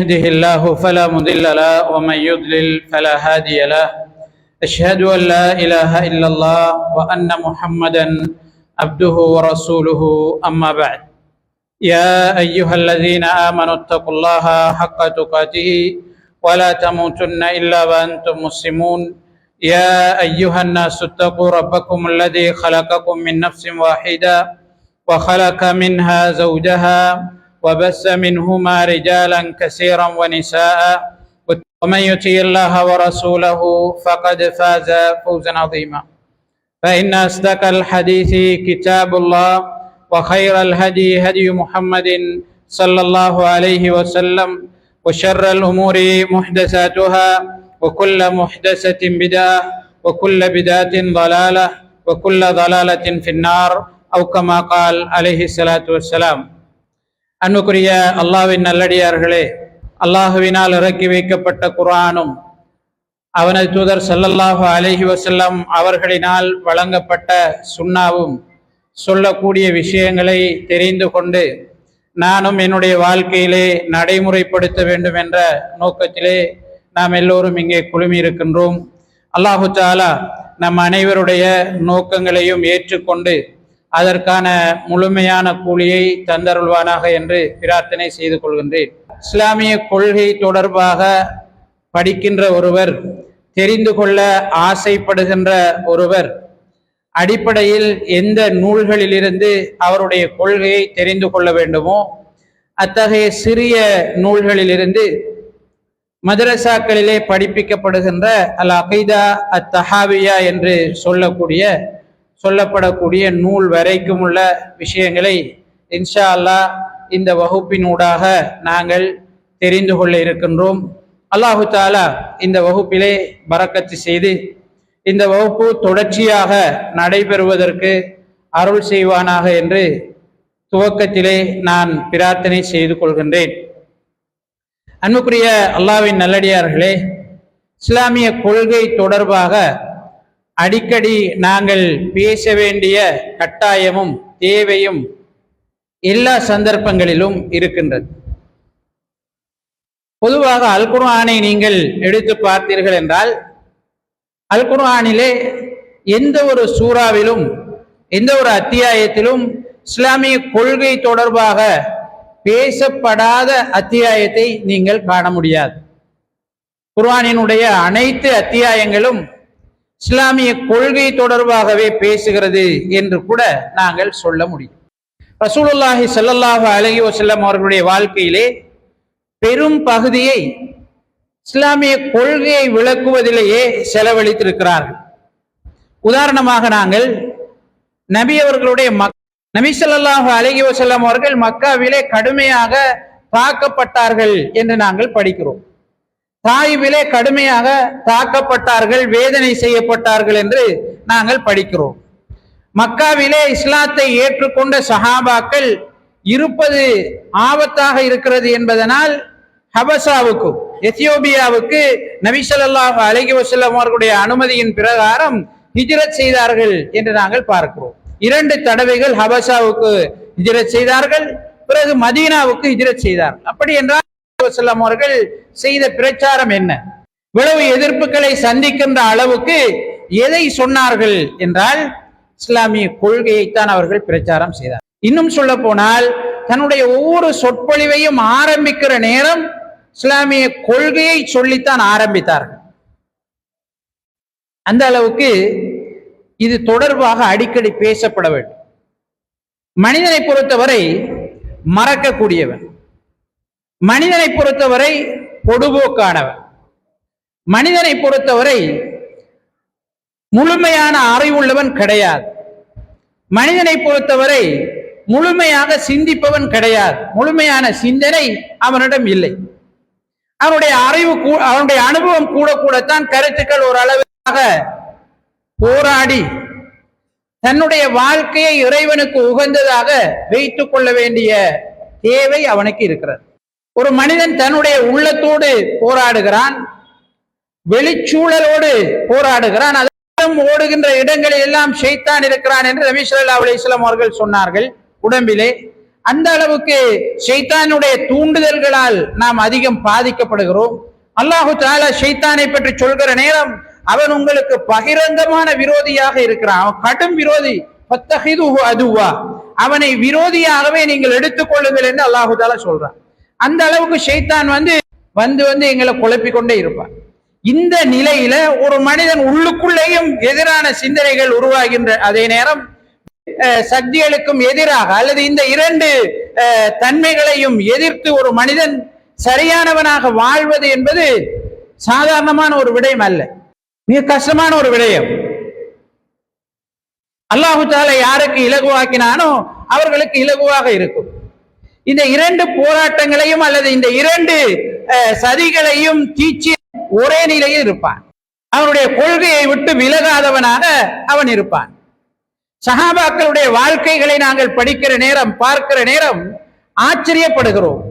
يهده الله فلا مضل له ومن يضلل فلا هادي له. أشهد أن لا إله إلا الله وأن محمدا عبده ورسوله أما بعد. يا أيها الذين آمنوا اتقوا الله حق تقاته ولا تموتن إلا وأنتم مسلمون. يا أيها الناس اتقوا ربكم الذي خلقكم من نفس واحدة وخلق منها زوجها وبث منهما رجالا كثيرا ونساء. ومن يطع الله ورسوله فقد فاز فوزا عظيما. فإن أصدق الحديث كتاب الله وخير الهدي هدي محمد صلى الله عليه وسلم وشر الأمور محدثاتها وكل محدثة بدعة وكل بدعة ضلالة وكل ضلالة في النار أو كما قال عليه الصلاة والسلام. அன்புக்குரிய அல்லாவின் நல்லடியார்களே அல்லாஹுவினால் இறக்கி வைக்கப்பட்ட குரானும் அவனது தூதர் செல்லல்லாஹு அலஹி வசல்லம் அவர்களினால் வழங்கப்பட்ட சுண்ணாவும் சொல்லக்கூடிய விஷயங்களை தெரிந்து கொண்டு நானும் என்னுடைய வாழ்க்கையிலே நடைமுறைப்படுத்த வேண்டும் என்ற நோக்கத்திலே நாம் எல்லோரும் இங்கே குழுமி இருக்கின்றோம். அல்லாஹு தாலா நம் அனைவருடைய நோக்கங்களையும் ஏற்றுக்கொண்டு அதற்கான முழுமையான கூலியை தந்தருள்வானாக என்று பிரார்த்தனை செய்து கொள்கின்றேன். இஸ்லாமிய கொள்கை தொடர்பாக படிக்கின்ற ஒருவர் தெரிந்து கொள்ள ஆசைப்படுகின்ற ஒருவர் அடிப்படையில் எந்த நூல்களிலிருந்து அவருடைய கொள்கையை தெரிந்து கொள்ள வேண்டுமோ அத்தகைய சிறிய நூல்களிலிருந்து மதரசாக்களிலே படிப்பிக்கப்படுகின்ற அல் அகைதா அத் தஹாவியா என்று சொல்லக்கூடிய சொல்லப்படக்கூடிய நூல் வரைக்கும் உள்ள விஷயங்களை இன்ஷா அல்லாஹ் இந்த வகுப்பினூடாக நாங்கள் தெரிந்து கொள்ள இருக்கின்றோம். அல்லாஹு தாலா இந்த வகுப்பிலே பறக்கத்து செய்து இந்த வகுப்பு தொடர்ச்சியாக நடைபெறுவதற்கு அருள் செய்வானாக என்று துவக்கத்திலே நான் பிரார்த்தனை செய்து கொள்கின்றேன். அன்புக்குரிய அல்லாவின் நல்லடியார்களே இஸ்லாமிய கொள்கை தொடர்பாக அடிக்கடி நாங்கள் பேச வேண்டிய கட்டாயமும் தேவையும் எல்லா சந்தர்ப்பங்களிலும் இருக்கின்றது. பொதுவாக அல் குர்ஆனை நீங்கள் எடுத்து பார்த்தீர்கள் என்றால் அல் குர்ஆனிலே எந்த ஒரு சூறாவிலும் எந்த ஒரு அத்தியாயத்திலும் இஸ்லாமிய கொள்கை தொடர்பாக பேசப்படாத அத்தியாயத்தை நீங்கள் காண முடியாது. குர்ஆனினுடைய அனைத்து அத்தியாயங்களும் இஸ்லாமிய கொள்கை தொடர்பாகவே பேசுகிறது என்று கூட நாங்கள் சொல்ல முடியும். ரசூலுல்லாஹி சல்லல்லாஹு அலஹி வசல்லம் அவர்களுடைய வாழ்க்கையிலே பெரும் பகுதியை இஸ்லாமிய கொள்கையை விளக்குவதிலேயே செலவழித்திருக்கிறார்கள். உதாரணமாக நாங்கள் நபி அவர்களுடைய மக் நபி சொல்லாஹு அலஹி வசல்லம் அவர்கள் மக்காவிலே கடுமையாக தாக்கப்பட்டார்கள் என்று நாங்கள் படிக்கிறோம். தாயிபிலே கடுமையாக தாக்கப்பட்டார்கள் வேதனை செய்யப்பட்டார்கள் என்று நாங்கள் படிக்கிறோம். மக்காவிலே இஸ்லாத்தை ஏற்றுக்கொண்ட சஹாபாக்கள் இருப்பது ஆபத்தாக இருக்கிறது என்பதனால் ஹபசாவுக்கு எத்தியோபியாவுக்கு நபிசல்லாஹ் அலகி வசல்லம் அவர்களுடைய அனுமதியின் பிரகாரம் ஹிஜ்ரத் செய்தார்கள் என்று நாங்கள் பார்க்கிறோம். இரண்டு தடவைகள் ஹபசாவுக்கு ஹிஜ்ரத் செய்தார்கள் பிறகு மதீனாவுக்கு ஹிஜ்ரத் செய்தார்கள் அப்படி என்றால் அவர்கள் செய்த பிரச்சாரம் என்ன? இவ்வளவு எதிர்ப்புகளை சந்திக்கின்ற அளவுக்கு எதை சொன்னார்கள் என்றால் இஸ்லாமிய கொள்கையைத்தான் அவர்கள் பிரச்சாரம் செய்தார். இன்னும் சொல்ல போனால் தன்னுடைய ஒவ்வொரு சொற்பொழிவையும் ஆரம்பிக்கிற நேரம் இஸ்லாமிய கொள்கையை சொல்லித்தான் ஆரம்பித்தார்கள். அந்த அளவுக்கு இது தொடர்பாக அடிக்கடி பேசப்பட வேண்டும். மனிதனை பொறுத்தவரை மறக்கக்கூடியவன். மனிதனை பொறுத்தவரை பொடுபோக்கானவன் மனிதனை பொறுத்தவரை முழுமையான அறிவுள்ளவன் கிடையாது. மனிதனை பொறுத்தவரை முழுமையாக சிந்திப்பவன் கிடையாது. முழுமையான சிந்தனை அவனிடம் இல்லை. அவனுடைய அறிவு அவனுடைய அனுபவம் கூட கூடத்தான் கருத்துக்கள் ஒரு போராடி தன்னுடைய வாழ்க்கையை இறைவனுக்கு உகந்ததாக வைத்துக் கொள்ள வேண்டிய தேவை அவனுக்கு இருக்கிறது. ஒரு மனிதன் தன்னுடைய உள்ளத்தோடு போராடுகிறான் வெளிச்சூழலோடு போராடுகிறான் அதன் ஓடுகின்ற இடங்களில் எல்லாம் ஷெய்தான் இருக்கிறான் என்று நபி ஸல்லல்லாஹு அலைஹி அவர்கள் சொன்னார்கள் உடம்பிலே. அந்த அளவுக்கு ஷெய்தானுடைய தூண்டுதல்களால் நாம் அதிகம் பாதிக்கப்படுகிறோம். அல்லாஹு தாலா ஷெய்தானை பற்றி சொல்கிற நேரம் அவன் உங்களுக்கு பகிரங்கமான விரோதியாக இருக்கிறான். அவன் கடும் விரோதி. அதுவா. அவனை விரோதியாகவே நீங்கள் எடுத்துக்கொள்ளுங்கள் என்று அல்லாஹு தாலா சொல்றான். அந்த அளவுக்கு ஷைத்தான் வந்து வந்து வந்து எங்களை குழப்பிக் கொண்டே இருப்பான் இந்த நிலையில ஒரு மனிதன் உள்ளுக்குள்ளேயும் எதிரான சிந்தனைகள் உருவாகின்ற அதே நேரம் அஹ், சக்திகளுக்கும் எதிராக அல்லது இந்த இரண்டு அஹ், தன்மைகளையும் எதிர்த்து ஒரு மனிதன் சரியானவனாக வாழ்வது என்பது சாதாரணமான ஒரு விடயம் அல்ல. மிக கஷ்டமான ஒரு விடயம். அல்லாஹு தாலா யாருக்கு இலகுவாக்கினானோ அவர்களுக்கு இலகுவாக இருக்கும். இந்த இரண்டு போராட்டங்களையும் அல்லது இந்த இரண்டு அஹ், சதிகளையும் தீச்சி ஒரே நிலையில் இருப்பான். அவனுடைய கொள்கையை விட்டு விலகாதவனாக அவன் இருப்பான். சஹாபாக்களுடைய வாழ்க்கைகளை நாங்கள் படிக்கிற நேரம் பார்க்கிற நேரம் ஆச்சரியப்படுகிறோம்.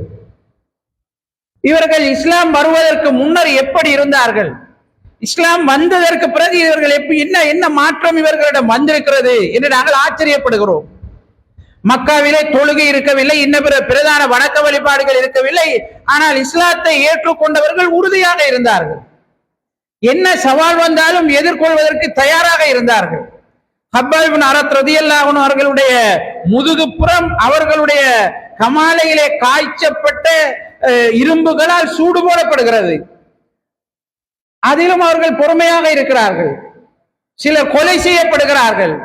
இவர்கள் இஸ்லாம் வருவதற்கு முன்னர் எப்படி இருந்தார்கள்? இஸ்லாம் வந்ததற்கு பிறகு இவர்கள் எப்படி என்ன என்ன மாற்றம் இவர்களிடம் வந்திருக்கிறது என்று நாங்கள் ஆச்சரியப்படுகிறோம். மக்காவிலே தொழுகை இருக்கவில்லை இன்ன பிற பிரதான வணக்க வழிபாடுகள் இருக்கவில்லை. ஆனால் இஸ்லாத்தை ஏற்றுக்கொண்டவர்கள் உறுதியாக இருந்தார்கள். என்ன சவால் வந்தாலும் எதிர்கொள்வதற்கு தயாராக இருந்தார்கள். ஹப்பாபின் அரத் ரதியல்லாஹன் அவர்களுடைய முதுகுப்புறம் அவர்களுடைய கமாலையிலே காய்ச்சப்பட்ட இரும்புகளால் சூடு போடப்படுகிறது. அதிலும் அவர்கள் பொறுமையாக இருக்கிறார்கள். சிலர் கொலை செய்யப்படுகிறார்கள்.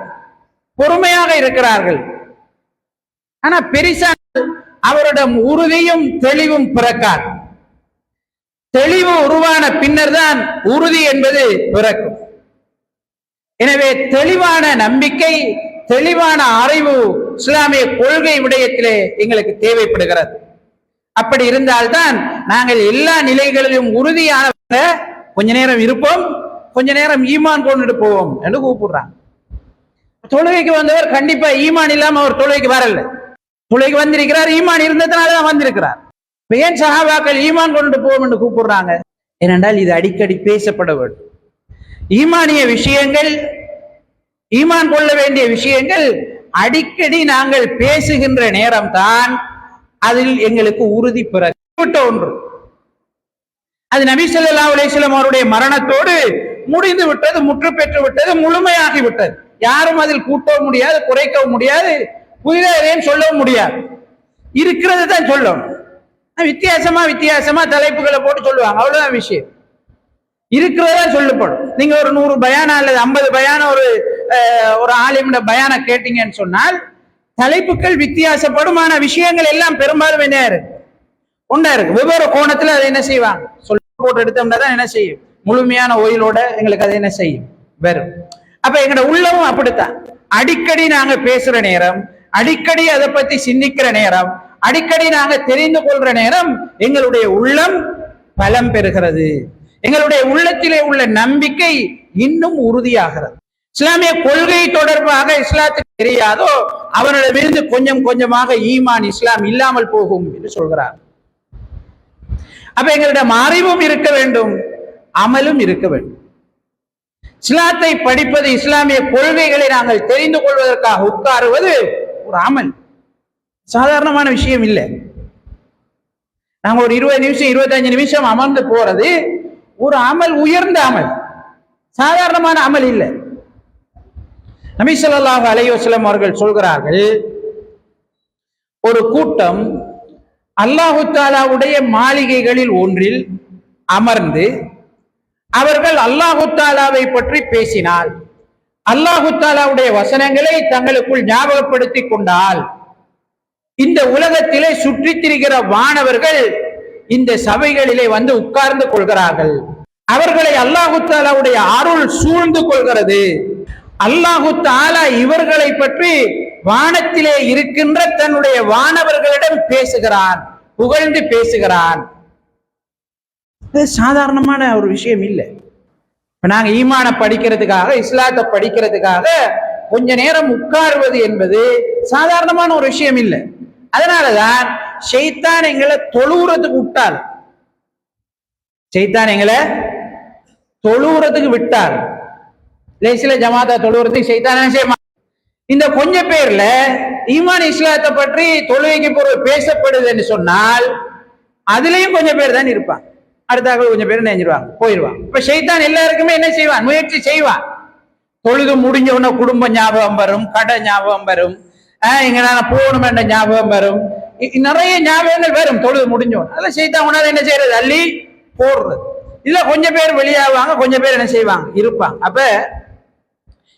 பொறுமையாக இருக்கிறார்கள். ஆனா பெரிசா அவரிடம் உறுதியும் தெளிவும் பிறக்கார் தெளிவு உருவான பின்னர் தான் உறுதி என்பது பிறக்கும். எனவே தெளிவான நம்பிக்கை தெளிவான அறிவு இஸ்லாமிய கொள்கை விடயத்திலே எங்களுக்கு தேவைப்படுகிறது. அப்படி இருந்தால்தான் நாங்கள் எல்லா நிலைகளிலும் உறுதியான கொஞ்ச நேரம் இருப்போம் கொஞ்ச நேரம் ஈமான் கொண்டுட்டு போவோம் என்று கூப்பிடுறாங்க. தொழுகைக்கு வந்தவர் கண்டிப்பா ஈமான் இல்லாம அவர் தொழுகைக்கு வரல. தொழுகைக்கு வந்திருக்கிறார் ஈமான் இருந்ததுனால தான் வந்திருக்கிறார் ஏன் சஹாபாக்கள் ஈமான் கொண்டு போவோம் என்று கூப்பிடுறாங்க? ஏனென்றால் இது அடிக்கடி பேசப்பட வேண்டும். ஈமானிய விஷயங்கள் ஈமான் கொள்ள வேண்டிய விஷயங்கள் அடிக்கடி நாங்கள் பேசுகின்ற நேரம் தான் அதில் எங்களுக்கு உறுதி பெறப்பட்ட ஒன்று. அது நபி சொல்லா அலிஸ்லாம் அவருடைய மரணத்தோடு முடிந்து விட்டது முற்று பெற்று விட்டது முழுமையாகி விட்டது. யாரும் அதில் கூட்டவும் முடியாது குறைக்கவும் முடியாது. புதிதாக எதையும் சொல்லவும் முடியாது. இருக்கிறது தான் சொல்லணும் வித்தியாசமா வித்தியாசமா தலைப்புகளை போட்டு சொல்லுவாங்க. அவ்வளவுதான் விஷயம். இருக்கிறதா சொல்லப்படும் நீங்க ஒரு நூறு பயானா அல்லது ஐம்பது பயான ஒரு ஒரு ஆலிமிட பயான கேட்டீங்கன்னு சொன்னால் தலைப்புகள் வித்தியாசப்படுமான விஷயங்கள் எல்லாம் பெரும்பாலும் என்ன இருக்கு? ஒன்றா இருக்கு. வெவ்வேறு கோணத்துல அதை என்ன செய்வாங்க? சொல்ல போட்டு எடுத்தோம்னா தான் என்ன செய்யும்? முழுமையான ஓயிலோட எங்களுக்கு அதை என்ன செய்யும்? வரும். அப்ப எங்களோட உள்ளவும் அப்படித்தான். அடிக்கடி நாங்க பேசுற நேரம் அடிக்கடி அதை பத்தி சிந்திக்கிற நேரம் அடிக்கடி நாங்க தெரிந்து கொள்ற நேரம் எங்களுடைய உள்ளம் பலம் பெறுகிறது. எங்களுடைய உள்ளத்திலே உள்ள நம்பிக்கை இன்னும் உறுதியாகிறது. இஸ்லாமிய கொள்கை தொடர்பாக இஸ்லாத்துக்கு தெரியாதோ அவரிடமிருந்து கொஞ்சம் கொஞ்சமாக ஈமான் இஸ்லாம் இல்லாமல் போகும் என்று சொல்கிறார். அப்ப எங்களிடம் அறிவும் இருக்க வேண்டும் அமலும் இருக்க வேண்டும். இஸ்லாத்தை படிப்பது இஸ்லாமிய கொள்கைகளை நாங்கள் தெரிந்து கொள்வதற்காக உட்காருவது ஒரு அமல் சாதாரணமான விஷயம் இல்லை. நாங்க ஒரு இருபது நிமிஷம் இருபத்தஞ்சு நிமிஷம் அமர்ந்து போறது ஒரு அமல் உயர்ந்த அமல். சாதாரணமான அமல் இல்லை. நபி ஸல்லல்லாஹு அவர்கள் சொல்கிறார்கள் ஒரு கூட்டம் அல்லாஹு தாலாவுடைய மாளிகைகளில் ஒன்றில் அமர்ந்து அவர்கள் அல்லாஹு தாலாவை பற்றி பேசினால் அல்லாஹு தாலாவுடைய வசனங்களை தங்களுக்குள் ஞாபகப்படுத்தி கொண்டால் இந்த உலகத்திலே சுற்றித் திரிகிற வானவர்கள் இந்த சபைகளிலே வந்து உட்கார்ந்து கொள்கிறார்கள். அவர்களை அல்லாஹு தாலாவுடைய அருள் சூழ்ந்து கொள்கிறது. அல்லாஹு தாலா இவர்களை பற்றி வானத்திலே இருக்கின்ற தன்னுடைய வானவர்களிடம் பேசுகிறான் புகழ்ந்து பேசுகிறான். சாதாரணமான ஒரு விஷயம் இல்லை. இப்ப நாங்க ஈமான படிக்கிறதுக்காக இஸ்லாத்தை படிக்கிறதுக்காக கொஞ்ச நேரம் உட்காருவது என்பது சாதாரணமான ஒரு விஷயம் இல்லை. அதனாலதான் ஷைத்தான் எங்களை தொழுகிறதுக்கு விட்டார். ஷைத்தான் எங்களை தொழுவுறதுக்கு விட்டார். லேசில ஜமாத்தா தொழுவுறதுக்கு ஷைத்தான் செய்ய இந்த கொஞ்ச பேர்ல ஈமான் இஸ்லாத்தை பற்றி தொழுகைக்கு பொருள் பேசப்படுது என்று சொன்னால் அதுலயும் கொஞ்சம் பேர் தான் இருப்பான் அடுத்தாக்கள் கொஞ்சம் பேர் நெஞ்சிருவாங்க போயிடுவான் இப்ப ஷைத்தான் எல்லாருக்குமே என்ன செய்வான்? முயற்சி செய்வான். தொழுது முடிஞ்ச உடனே குடும்ப ஞாபகம் வரும் கடை ஞாபகம் வரும். ஆஹ் இங்க நான் போகணும் என்ற ஞாபகம் வரும். நிறைய ஞாபகங்கள் வரும் தொழுது முடிஞ்சோம் அதெல்லாம் செய்தான் உணவு என்ன செய்யறது? அள்ளி போடுறது. இல்ல கொஞ்சம் பேர் வெளியாவாங்க கொஞ்சம் பேர் என்ன செய்வாங்க? இருப்பாங்க. அப்ப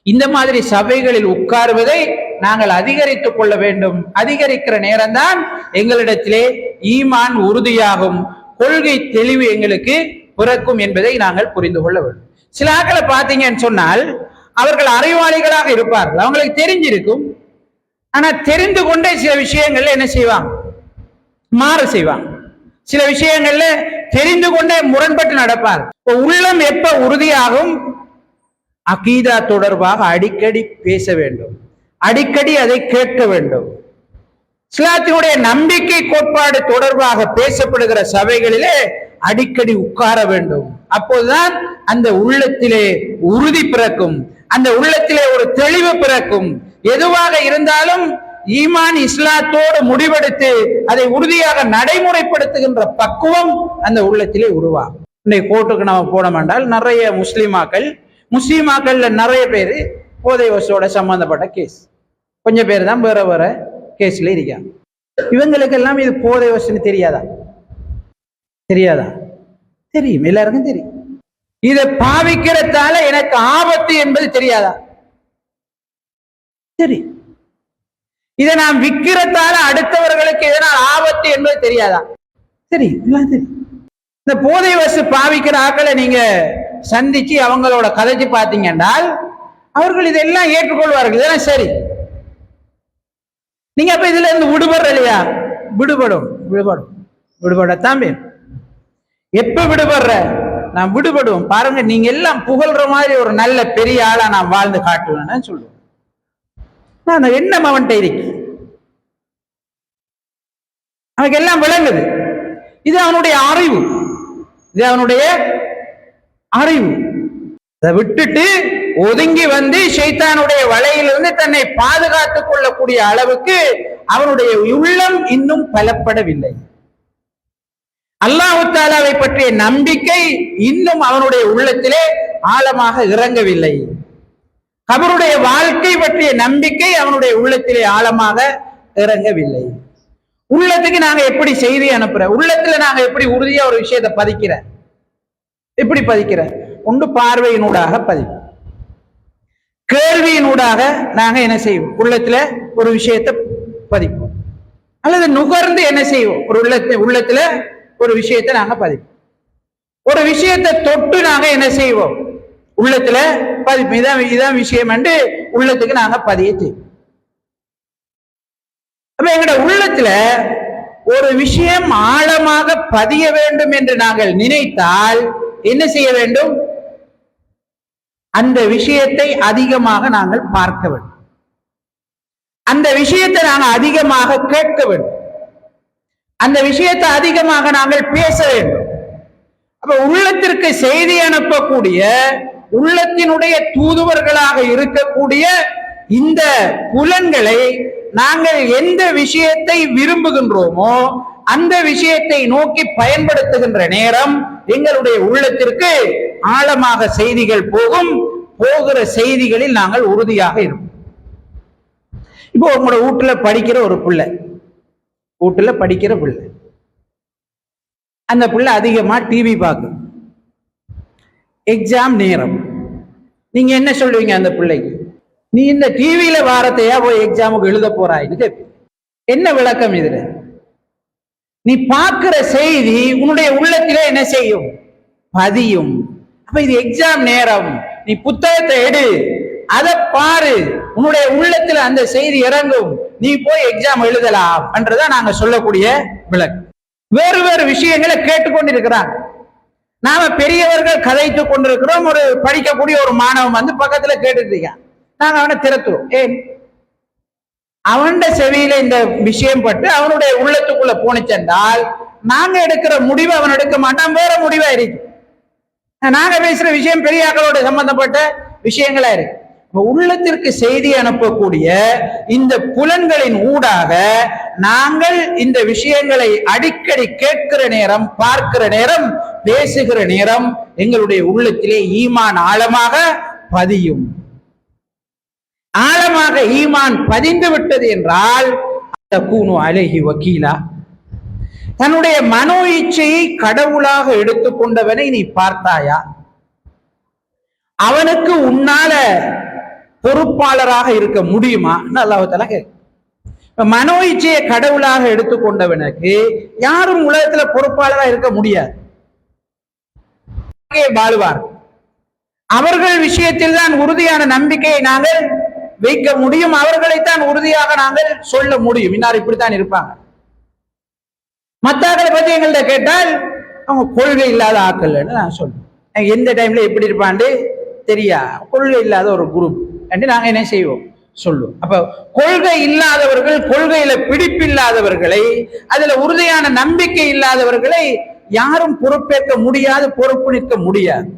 இந்த மாதிரி சபைகளில் உட்காருவதை நாங்கள் அதிகரித்துக் கொள்ள வேண்டும். அதிகரிக்கிற நேரம்தான் எங்களிடத்திலே ஈமான் உறுதியாகும். கொள்கை தெளிவு எங்களுக்கு பிறக்கும் என்பதை நாங்கள் புரிந்து கொள்ள வேண்டும். சில ஆட்களை பார்த்தீங்கன்னு சொன்னால் அவர்கள் அறிவாளிகளாக இருப்பார்கள். அவங்களுக்கு தெரிஞ்சிருக்கும். ஆனா தெரிந்து கொண்டே சில விஷயங்கள்ல என்ன செய்வாங்க? மாறு செய்வாங்க. சில விஷயங்கள்ல தெரிந்து கொண்டே முரண்பட்டு நடப்பார். உள்ளம் எப்ப உறுதியாகும்? அகீதா தொடர்பாக அடிக்கடி பேச வேண்டும். அடிக்கடி அதை கேட்க வேண்டும். இஸ்லாத்தினுடைய நம்பிக்கை கோட்பாடு தொடர்பாக பேசப்படுகிற சபைகளிலே அடிக்கடி உட்கார வேண்டும். அப்போதுதான் அந்த உள்ளத்திலே உறுதி பிறக்கும். அந்த உள்ளத்திலே ஒரு தெளிவு பிறக்கும். எதுவாக இருந்தாலும் ஈமான் இஸ்லாத்தோடு முடிவெடுத்து அதை உறுதியாக நடைமுறைப்படுத்துகின்ற பக்குவம் அந்த உள்ளத்திலே உருவாகும். இன்னைக்கு கோர்ட்டுக்கு நம்ம போனோம் என்றால் நிறைய முஸ்லீமாக்கள் முஸ்லீமாக்கள்ல நிறைய பேர் போதை வசோட சம்பந்தப்பட்ட கேஸ் கொஞ்சம் பேர் தான் வேற வேற கேஸ்ல இருக்காங்க இவங்களுக்கு எல்லாம் இது போதை யோசனை தெரியாதா? தெரியாதா? தெரியும் எல்லாருக்கும் தெரியும். இதை பாவிக்கிறதால எனக்கு ஆபத்து என்பது தெரியாதா? தெரியும். இதை நான் விற்கிறதால அடுத்தவர்களுக்கு இதனால் ஆபத்து என்பது தெரியாதா? தெரியும் தெரியும். இந்த போதை வசு பாவிக்கிற ஆக்களை நீங்க சந்திச்சு அவங்களோட கதைச்சு பார்த்தீங்கன்னா அவர்கள் இதெல்லாம் ஏற்றுக்கொள்வார்கள். இதெல்லாம் சரி. நீங்க அப்ப இதுல இருந்து விடுபடுற இல்லையா? விடுபடும் விடுபடும். விடுபடத்தான் வேணும் எப்ப விடுபடுற? நான் விடுபடுவோம் பாருங்க நீங்க எல்லாம் புகழ்ற மாதிரி ஒரு நல்ல பெரிய ஆளா நான் வாழ்ந்து காட்டுவேன்னு சொல்லுவேன். நான் எண்ணம் அவன்கிட்ட இருக்கு. அவனுக்கு எல்லாம் விளங்குது. இது அவனுடைய அறிவு. இது அவனுடைய அறிவு. அதை விட்டுட்டு ஒதுங்கி வந்து ஷைத்தானுடைய வலையிலிருந்து தன்னை பாதுகாத்துக் கொள்ளக்கூடிய அளவுக்கு அவனுடைய உள்ளம் இன்னும் பலப்படவில்லை. அல்லாஹு தாலாவை பற்றிய நம்பிக்கை இன்னும் அவனுடைய உள்ளத்திலே ஆழமாக இறங்கவில்லை. கபருடைய வாழ்க்கை பற்றிய நம்பிக்கை அவனுடைய உள்ளத்திலே ஆழமாக இறங்கவில்லை. உள்ளத்துக்கு நாங்க எப்படி செய்தி அனுப்புற? உள்ளத்துல நாங்க எப்படி உறுதியா ஒரு விஷயத்தை பதிக்கிற? எப்படி பதிக்கிற. ஒன்று பார்வையினூடாக பதிக்கிற கேள்வியினூடாக நாங்க என்ன செய்வோம்? உள்ளத்துல ஒரு விஷயத்தை பதிப்போம். அல்லது நுகர்ந்து என்ன செய்வோம்? ஒரு உள்ளத்தை உள்ளத்துல ஒரு விஷயத்தை நாங்க பதிப்போம். ஒரு விஷயத்தை தொட்டு நாங்க என்ன செய்வோம்? உள்ளத்துல பதிப்போம். இதான் இதான் விஷயம் என்று உள்ளத்துக்கு நாங்க பதிய செய்வோம். அப்ப எங்கட உள்ளத்துல ஒரு விஷயம் ஆழமாக பதிய வேண்டும் என்று நாங்கள் நினைத்தால் என்ன செய்ய வேண்டும்? அந்த விஷயத்தை அதிகமாக நாங்கள் பார்க்க வேண்டும். அந்த விஷயத்தை நாங்கள் அதிகமாக கேட்க வேண்டும். அந்த விஷயத்தை அதிகமாக நாங்கள் பேச வேண்டும். அப்ப உள்ளத்திற்கு செய்தி அனுப்பக்கூடிய உள்ளத்தினுடைய தூதுவர்களாக இருக்கக்கூடிய இந்த புலன்களை நாங்கள் எந்த விஷயத்தை விரும்புகின்றோமோ அந்த விஷயத்தை நோக்கி பயன்படுத்துகின்ற நேரம் எங்களுடைய உள்ளத்திற்கு ஆழமாக செய்திகள் போகும் போகிற செய்திகளில் நாங்கள் உறுதியாக இருப்போம். இப்போ உங்களோட வீட்டுல படிக்கிற ஒரு பிள்ளை வீட்டுல படிக்கிற பிள்ளை. அந்த பிள்ளை அதிகமா டிவி பார்க்கும். எக்ஸாம் நேரம். நீங்க என்ன சொல்லுவீங்க அந்த பிள்ளைக்கு? நீ இந்த டிவியில வாரத்தையா போய் எக்ஸாமுக்கு எழுத போறாய்ன்னு கேட்பீங்க. என்ன விளக்கம் இதுல? நீ பார்க்கிற செய்தி உன்னுடைய உள்ளத்திலே என்ன செய்யும்? பதியும். அப்ப இது எக்ஸாம் நேரம். நீ புத்தகத்தை எடு. அதை பாரு. உன்னுடைய உள்ளத்துல அந்த செய்தி இறங்கும். நீ போய் எக்ஸாம் எழுதலாம் என்றுதான் நாங்க சொல்லக்கூடிய விளக்கு வேறு வேறு விஷயங்களை கேட்டுக்கொண்டிருக்கிறாங்க. நாம பெரியவர்கள் கதைத்துக் கொண்டிருக்கிறோம். ஒரு படிக்கக்கூடிய ஒரு மாணவன் வந்து பக்கத்துல கேட்டுட்டு இருக்கான். நாங்க அவனை திறத்துவோம் ஏன் அவன் செவியில இந்த விஷயம் பட்டு அவனுடைய உள்ளத்துக்குள்ள போனிச்சென்றால் நாங்க எடுக்கிற முடிவு அவன் எடுக்க மாட்டான். வேற முடிவா இருக்கு. நாங்க பேசுற விஷயம் பெரியாக்களோட சம்பந்தப்பட்ட விஷயங்களா இருக்கு. உள்ளத்திற்கு செய்தி அனுப்பக்கூடிய இந்த புலன்களின் ஊடாக நாங்கள் இந்த விஷயங்களை அடிக்கடி கேட்கிற நேரம் பார்க்கிற நேரம் பேசுகிற நேரம் எங்களுடைய உள்ளத்திலே ஈமான் ஆழமாக பதியும். ஆழமாக ஈமான் பதிந்து விட்டது என்றால் கூணு அழகி வக்கீலா தன்னுடைய மனோ இச்சையை கடவுளாக எடுத்துக்கொண்டவனை நீ பார்த்தாயா? அவனுக்கு உன்னால பொறுப்பாளராக இருக்க முடியுமா? அல்லாஹால மனோ இச்சையை கடவுளாக எடுத்துக்கொண்டவனுக்கு யாரும் உலகத்துல பொறுப்பாளராக இருக்க முடியாது. வாழ்வார். அவர்கள் விஷயத்தில் தான் உறுதியான நம்பிக்கையை நாங்கள் வைக்க முடியும். அவர்களைத்தான் உறுதியாக நாங்கள் சொல்ல முடியும். இன்னார் இப்படித்தான் இருப்பாங்க. மத்தாக்களை பற்றி எங்கள்கிட்ட கேட்டால் அவங்க கொள்கை இல்லாத ஆக்கள்னு நான் சொல்லுவேன் எந்த டைம்ல எப்படி இருப்பான்னு தெரியா கொள்கை இல்லாத ஒரு குரூப் என்று நாங்கள் என்ன செய்வோம்? சொல்லுவோம். அப்போ கொள்கை இல்லாதவர்கள் கொள்கையில பிடிப்பில்லாதவர்களை அதில் உறுதியான நம்பிக்கை இல்லாதவர்களை யாரும் பொறுப்பேற்க முடியாது பொறுப்பு நிற்க முடியாது.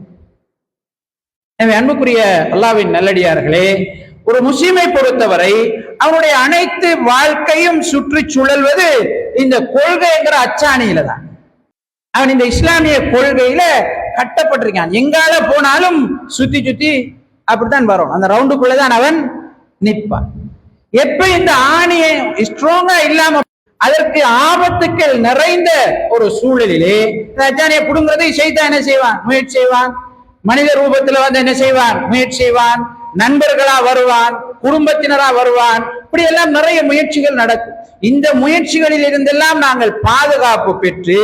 எனவே அன்புக்குரிய அல்லாவின் நல்லடியார்களே ஒரு முஸ்லிமை பொறுத்தவரை அவனுடைய அனைத்து வாழ்க்கையும் சுற்றி சுழல்வது இந்த கொள்கைங்கிற அச்சாணியில தான். அவன் இந்த இஸ்லாமிய கொள்கையில கட்டப்பட்டிருக்கான். எங்கால போனாலும் சுத்தி சுத்தி அப்படித்தான் வரும். அந்த ரவுண்டுக்குள்ளதான் அவன் நிற்பான். எப்ப இந்த ஆணியை ஸ்ட்ராங்கா இல்லாம அதற்கு ஆபத்துக்கள் நிறைந்த ஒரு சூழலிலே அச்சாணியை புடுங்கிறதை செய்தான் என்ன செய்வான்? முயற்சி செய்வான். மனித ரூபத்துல வந்து என்ன செய்வான்? முயற்சி செய்வான். நண்பர்களா வருவான். குடும்பத்தினரா வருவான். இப்படி எல்லாம் நிறைய முயற்சிகள் நடக்கும். இந்த முயற்சிகளில் இருந்தெல்லாம் நாங்கள் பாதுகாப்பு பெற்று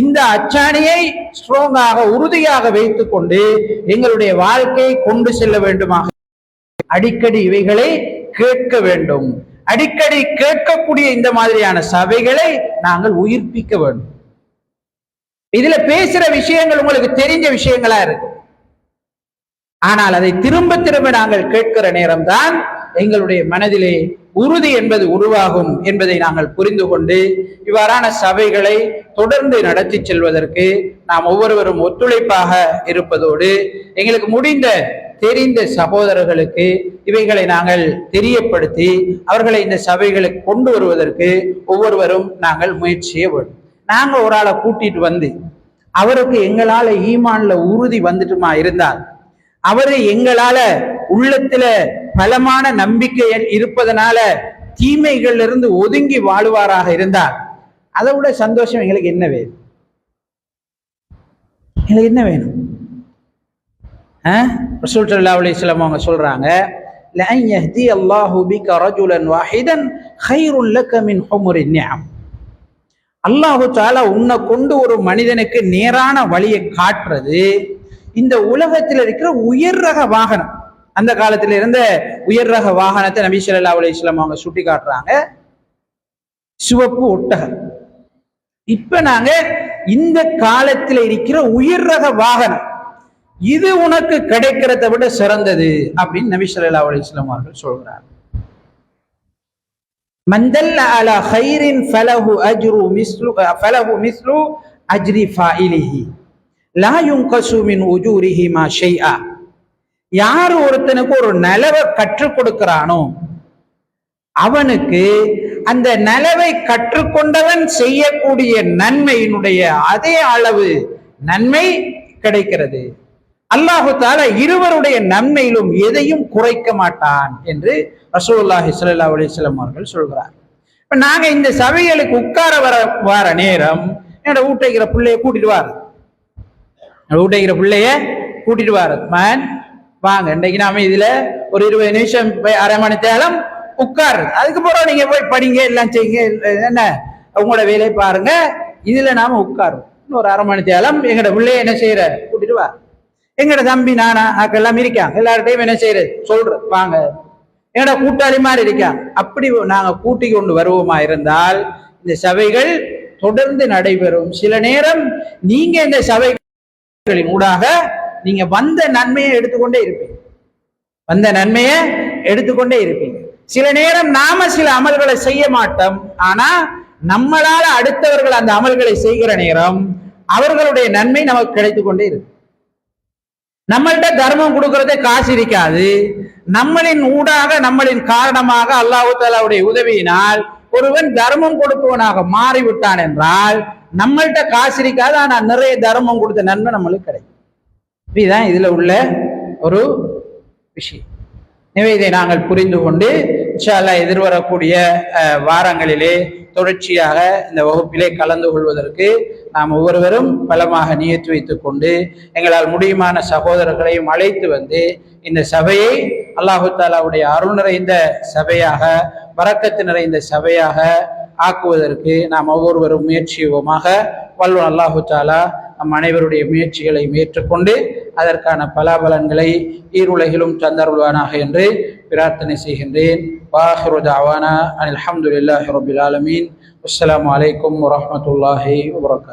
இந்த அச்சாணியை ஸ்ட்ராங்காக உறுதியாக வைத்துக் கொண்டு எங்களுடைய வாழ்க்கையை கொண்டு செல்ல வேண்டுமாக. அடிக்கடி இவைகளை கேட்க வேண்டும். அடிக்கடி கேட்கக்கூடிய இந்த மாதிரியான சபைகளை நாங்கள் உயிர்ப்பிக்க வேண்டும். இதுல பேசுற விஷயங்கள் உங்களுக்கு தெரிஞ்ச விஷயங்களா இருக்கு. ஆனால் அதை திரும்ப திரும்ப நாங்கள் கேட்கிற நேரம்தான் எங்களுடைய மனதிலே உறுதி என்பது உருவாகும் என்பதை நாங்கள் புரிந்து கொண்டு இவ்வாறான சபைகளை தொடர்ந்து நடத்தி செல்வதற்கு நாம் ஒவ்வொருவரும் ஒத்துழைப்பாக இருப்பதோடு எங்களுக்கு முடிந்த தெரிந்த சகோதரர்களுக்கு இவைகளை நாங்கள் தெரியப்படுத்தி அவர்களை இந்த சபைகளுக்கு கொண்டு வருவதற்கு ஒவ்வொருவரும் நாங்கள் முயற்சி செய்ய வேண்டும். நாங்கள் ஒரு ஆளை கூட்டிட்டு வந்து அவருக்கு எங்களால ஈமான்ல உறுதி வந்துட்டுமா இருந்தால் அவரு எங்களால உள்ளத்துல பலமான நம்பிக்கை இருப்பதனால தீமைகள் இருந்து ஒதுங்கி வாழுவாராக இருந்தால் அதை விட சந்தோஷம் எங்களுக்கு என்ன வேணும் எங்களுக்கு என்ன வேணும் ரசூல் சல்லா அலிஸ்லாம் அவங்க சொல்றாங்க لأن يهدي الله بك رجلا واحدا خير لك من حمر النعم அல்லாஹு தாலா உன்னை கொண்டு ஒரு மனிதனுக்கு நேரான வழியை காட்டுறது இந்த உலகத்தில் இருக்கிற உயர் ரக வாகனம் அந்த காலத்துல இருந்த உயர் ரக வாகனத்தை நபி சொல்லா அலிஸ்லாம் அவங்க சுட்டி காட்டுறாங்க சிவப்பு ஒட்டகம். இப்ப நாங்க இந்த காலத்துல இருக்கிற உயர் ரக வாகனம் இது உனக்கு கிடைக்கிறத விட சிறந்தது அப்படின்னு நபி சொல்லா அலிஸ்லாம் அவர்கள் சொல்றாங்க. மந்தல்ல அலா ஹைரின் ஃபலஹு அஜ்ரு மிஸ்லு ஃபலஹு மிஸ்லு அஜ்ரி ஃபாயிலிஹி லா யுங்கசு மின் உஜூரிஹி மா ஷைஆ. யார் ஒருத்தனுக்கு ஒரு நிலவை கற்றுக் கொடுக்கிறானோ அவனுக்கு அந்த நிலவை கற்றுக்கொண்டவன் செய்யக்கூடிய நன்மையினுடைய அதே அளவு நன்மை கிடைக்கிறது. அல்லாஹு தால இருவருடைய நன்மையிலும் எதையும் குறைக்க மாட்டான் என்று ரசூல்லாஹி சல்லா அலிஸ்லாம் அவர்கள் சொல்கிறார். இப்ப நாங்க இந்த சபைகளுக்கு உட்கார வர வர நேரம் என்னோட ஊட்டைக்கிற பிள்ளைய கூட்டிட்டு வாரு. ஊட்டைக்கிற பிள்ளைய கூட்டிட்டு வாரு. மேன் வாங்க இன்னைக்கு நாம இதுல ஒரு இருபது நிமிஷம் அரை மணி தேலம் உட்காரு அதுக்கப்புறம் நீங்க போய் படிங்க எல்லாம் செய்யுங்க என்ன? உங்களோட வேலையை பாருங்க. இதுல நாம உட்காரும் ஒரு அரை மணி தேலம் எங்கட பிள்ளைய என்ன செய்யற கூட்டிட்டு வா. எங்கட தம்பி நானா ஆக்கெல்லாம் இருக்கான் எல்லார்ட்டையும் என்ன செய்யறது சொல்ற வாங்க. எங்கட கூட்டாளி மாதிரி இருக்கான் அப்படி நாங்க கூட்டி கொண்டு வருவோமா இருந்தால் இந்த சபைகள் தொடர்ந்து நடைபெறும். சில நேரம் நீங்க இந்த சபைகளின் ஊடாக நீங்க வந்த நன்மையை எடுத்துக்கொண்டே இருப்பீங்க. வந்த நன்மையை எடுத்துக்கொண்டே இருப்பீங்க. சில நேரம் நாம சில அமல்களை செய்ய மாட்டோம். ஆனா நம்மளால அடுத்தவர்கள் அந்த அமல்களை செய்கிற நேரம் அவர்களுடைய நன்மை நமக்கு கிடைத்து கொண்டே இருக்கு நம்மள்ட்ட தர்மம் கொடுக்கறதே காசு இருக்காது. நம்மளின் ஊடாக நம்மளின் காரணமாக அல்லாஹு தாலாவுடைய உதவியினால் ஒருவன் தர்மம் கொடுப்பவனாக மாறிவிட்டான் என்றால் நம்மள்ட்ட காசு இருக்காது ஆனா நிறைய தர்மம் கொடுத்த நன்மை நம்மளுக்கு கிடைக்கும். இதுதான் இதுல உள்ள ஒரு விஷயம். எனவே இதை நாங்கள் புரிந்து கொண்டு இன்ஷா எதிர்வரக்கூடிய வாரங்களிலே தொடர்ச்சியாக இந்த வகுப்பிலே கலந்து கொள்வதற்கு நாம் ஒவ்வொருவரும் பலமாக நியத்து வைத்து கொண்டு எங்களால் முடியுமான சகோதரர்களையும் அழைத்து வந்து இந்த சபையை அல்லாஹு தாலாவுடைய அருள் நிறைந்த சபையாக வரக்கத்து நிறைந்த சபையாக ஆக்குவதற்கு நாம் ஒவ்வொருவரும் முயற்சியுவோமாக வல்லுன் அல்லாஹு தாலா நம் அனைவருடைய முயற்சிகளை ஏற்றுக்கொண்டு அதற்கான பலாபலன்களை ஈருலகிலும் தந்தருள்வானாக என்று பிரார்த்தனை செய்கின்றேன். வாஹிரு தாவானா அனில் அஹமதுல்லாஹி ரபுல் ஆலமீன். அஸ்லாம் வலைக்கம் வரமத்துல்லாஹி வரகாத்